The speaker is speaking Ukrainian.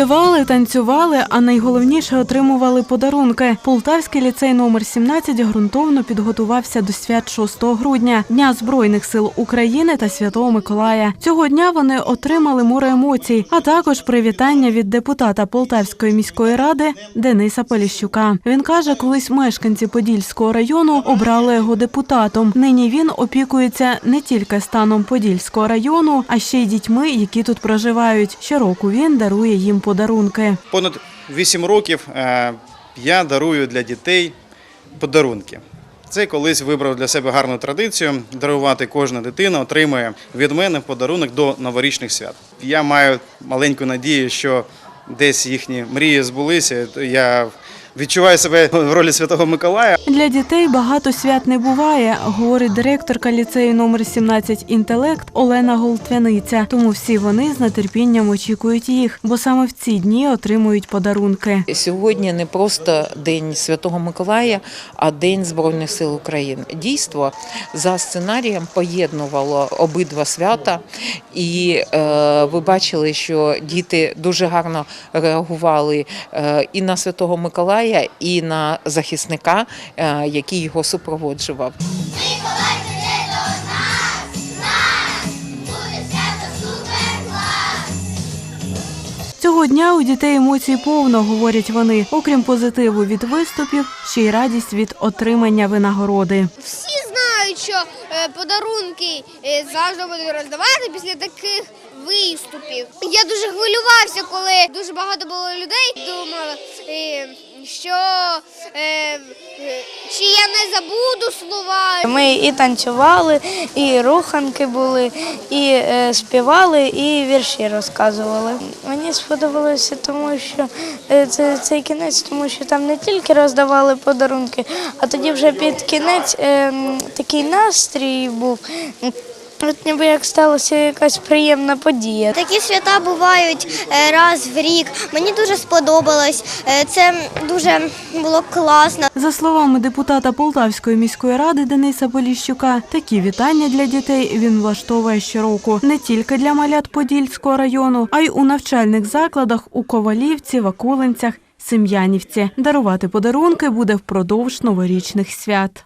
Співали, танцювали, а найголовніше отримували подарунки. Полтавський ліцей номер 17 ґрунтовно підготувався до свят 6 грудня, Дня Збройних сил України та Святого Миколая. Цього дня вони отримали море емоцій, а також привітання від депутата Полтавської міської ради Дениса Поліщука. Він каже, колись мешканці Подільського району обрали його депутатом. Нині він опікується не тільки станом Подільського району, а ще й дітьми, які тут проживають. Щороку він дарує їм подарунки. Понад 8 років е, я дарую для дітей подарунки. Це колись вибрав для себе гарну традицію дарувати кожна дитина отримує від мене подарунок до новорічних свят. Я маю маленьку надію, що десь їхні мрії збулися. Я відчуваю себе в ролі Святого Миколая. Для дітей багато свят не буває, говорить директорка ліцею номер 17 інтелект Олена Голтвяниця. Тому всі вони з нетерпінням очікують їх, бо саме в ці дні отримують подарунки. Сьогодні не просто День Святого Миколая, а День Збройних сил України. Дійство за сценарієм поєднувало обидва свята, і е, ви бачили, що діти дуже гарно реагували е, і на Святого Миколая, і на захисника, е, який його супроводжував. Цього дня у дітей емоцій повно, говорять вони. Окрім позитиву від виступів, ще й радість від отримання винагороди. Всі знають, що е, подарунки е, завжди будуть роздавати після таких виступів. Я дуже хвилювався, коли дуже багато було людей. Думав, е, що е, чи я не забуду слова. Ми і танцювали, і руханки були, і е, співали, і вірші розказували. Мені сподобалося, тому що е, це цей кінець, тому що там не тільки роздавали подарунки, а тоді вже під кінець е, такий настрій був. От ніби як сталася якась приємна подія. Такі свята бувають е, раз в рік. Мені дуже сподобалось. Е, Це дуже було класно. За словами депутата Полтавської міської ради Дениса Поліщука, такі вітання для дітей він влаштовує щороку не тільки для малят Подільського району, а й у навчальних закладах у Ковалівці, Вакулинцях, Сем'янівці. Дарувати подарунки буде впродовж новорічних свят.